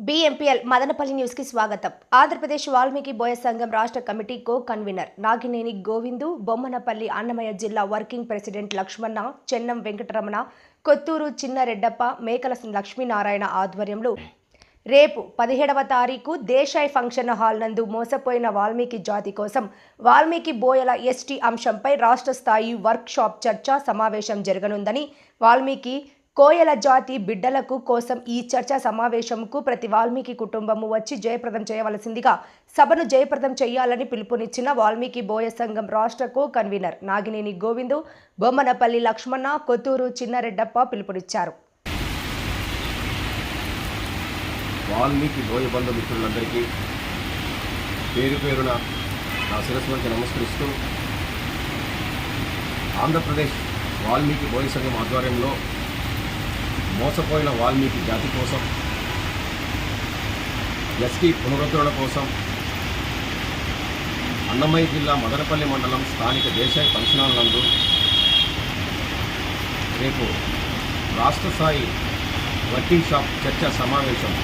బీఎంపీఎల్ మదనపల్లి న్యూస్కి స్వాగతం. ఆంధ్రప్రదేశ్ వాల్మీకి బోయ సంఘం రాష్ట్ర committee co convener Nagineni Govindu Bommanapalli Annamayya జిల్లా వర్కింగ్ ప్రెసిడెంట్ లక్ష్మణ చెన్నం వెంకటరమణ కొత్తూరు చిన్నరెడ్డప్ప మేకల లక్ష్మీనారాయణ ఆధ్వర్యంలో రేపు పదిహేడవ తారీఖు దేశాయ్ ఫంక్షన్ హాల్ నందు మోసపోయిన వాల్మీకి జాతి కోసం వాల్మీకి బోయల ఎస్టీ అంశంపై రాష్ట్ర స్థాయి వర్క్షాప్ చర్చ సమావేశం జరగనుందని వాల్మీకి కోయల జాతి బిడ్డలకు కోసం ఈ చర్చా సమావేశంకు ప్రతి వాల్మీకి కుటుంబము వచ్చి జయప్రదం చేయవలసిందిగా సభను జయప్రదం చేయాలని పిలుపునిచ్చిన వాల్మీకి బోయ సంఘం రాష్ట్ర కో కన్వీనర్ నాగినేని గోవిందు బొమ్మనపల్లి లక్ష్మణ కొత్తూరు చిన్నరెడ్డప్ప పిలుపునిచ్చారు. వాల్మీకి బోయ బంధు మిత్రులందరికీ పేరు పేరున నా శిరస్సు నమస్కరిస్తూ ఆంధ్రప్రదేశ్ వాల్మీకి బోయ సంఘం ఆధ్వర్యంలో మోసపోయిన వాల్మీకి జాతి కోసం ఎస్టీ పునరుద్ధరణ కోసం అన్నమయ్య జిల్లా మదనపల్లి మండలం స్థానిక దేశాయ ఫంక్షన్ నందు రేపు రాష్ట్ర స్థాయి వర్కింగ్ షాప్ చర్చా సమావేశం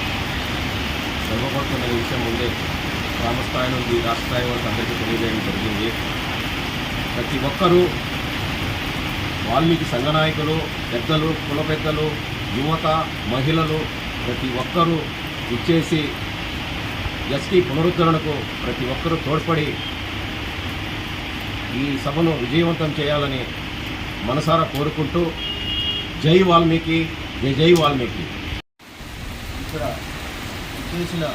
జరగబడుతున్న విషయం ముందే గ్రామ స్థాయి నుండి రాష్ట్ర స్థాయి వరకు అందరికీ తెలియజేయడం జరిగింది. ప్రతి ఒక్కరూ వాల్మీకి సంఘ నాయకులు పెద్దలు కుల పెద్దలు యువత మహిళలు ప్రతి ఒక్కరూ ఇచ్చేసి ఎస్టీ పునరుద్ధరణకు ప్రతి ఒక్కరూ తోడ్పడి ఈ సభను విజయవంతం చేయాలని మనసారా కోరుకుంటూ జై వాల్మీకి జై జై వాల్మీకి. ఇక్కడ చేసిన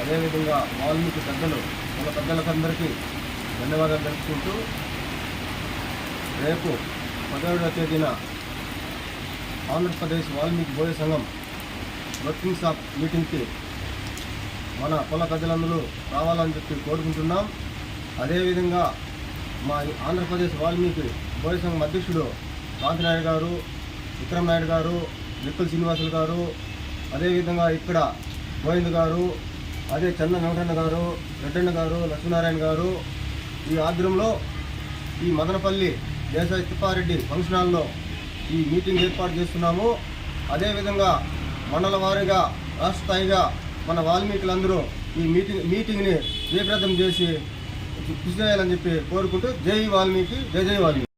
అదేవిధంగా వాల్మీకి పెద్దలు మన పెద్దలకందరికీ ధన్యవాదాలు తెలుపుకుంటూ రేపు పదహేడవ తేదీన ఆంధ్రప్రదేశ్ వాల్మీకి బోయ సంఘం వర్కింగ్ షాప్ మీటింగ్కి మన కుల ప్రజలందరూ రావాలని చెప్పి కోరుకుంటున్నాం. అదేవిధంగా మా ఆంధ్రప్రదేశ్ వాల్మీకి బోయ సంఘం అధ్యక్షుడు కాంతినాయుడు గారు విక్రమ్ నాయుడు గారు విక్కుల శ్రీనివాసులు గారు అదేవిధంగా ఇక్కడ గోవింద్ గారు అదే చంద్ర వెంకటన్న గారు రెడ్డన్న గారు లక్ష్మీనారాయణ గారు ఈ ఆధ్వర్యంలో ఈ మదనపల్లి దేశాయి తిప్పారెడ్డి ఫంక్షన్ హాల్లో ఈ మీటింగ్ ఏర్పాటు చేస్తున్నాము. అదేవిధంగా మండల వారీగా రాష్ట్ర స్థాయిగా మన వాల్మీకులందరూ ఈ మీటింగ్ మీటింగ్ని జయప్రదం చేసి కృషి చేయాలని చెప్పి కోరుకుంటూ జై వాల్మీకి జయ జై వాల్మీకి.